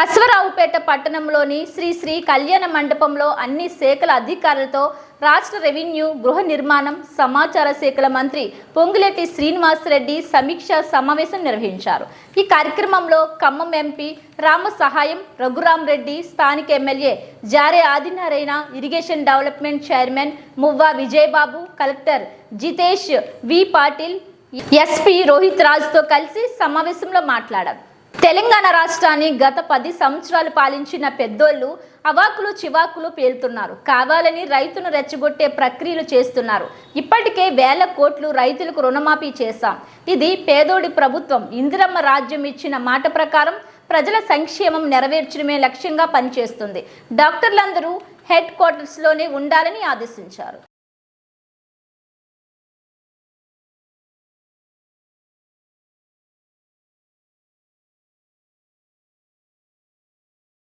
అశ్వరావుపేట పట్టణంలోని శ్రీ శ్రీ కళ్యాణ మండపంలో అన్ని శాఖల అధికారులతో రాష్ట్ర రెవెన్యూ గృహ నిర్మాణం సమాచార శాఖల మంత్రి పొంగులేటి శ్రీనివాసరెడ్డి సమీక్ష సమావేశం నిర్వహించారు. ఈ కార్యక్రమంలో ఖమ్మం ఎంపీ రామ సహాయం రఘురాం రెడ్డి స్థానిక MLA Jare Adinarayana irrigation development chairman Muvva Vijayababu collector Jitesh V Patil SP Rohit రాజ్తో కలిసి సమావేశంలో మాట్లాడారు. తెలంగాణ రాష్ట్రాన్ని గత పది సంవత్సరాలు పాలించిన పెద్దోళ్ళు అవాకులు చివాకులు పేలుతున్నారు. కావాలని రైతును రెచ్చగొట్టే ప్రక్రియలు చేస్తున్నారు. ఇప్పటికే వేల కోట్లు రైతులకు రుణమాఫీ చేశాం. ఇది పేదోడి ప్రభుత్వం. ఇందిరమ్మ రాజ్యం ఇచ్చిన మాట ప్రకారం ప్రజల సంక్షేమం నెరవేర్చడమే లక్ష్యంగా పనిచేస్తుంది. డాక్టర్లందరూ హెడ్ క్వార్టర్స్లోనే ఉండాలని ఆదేశించారు.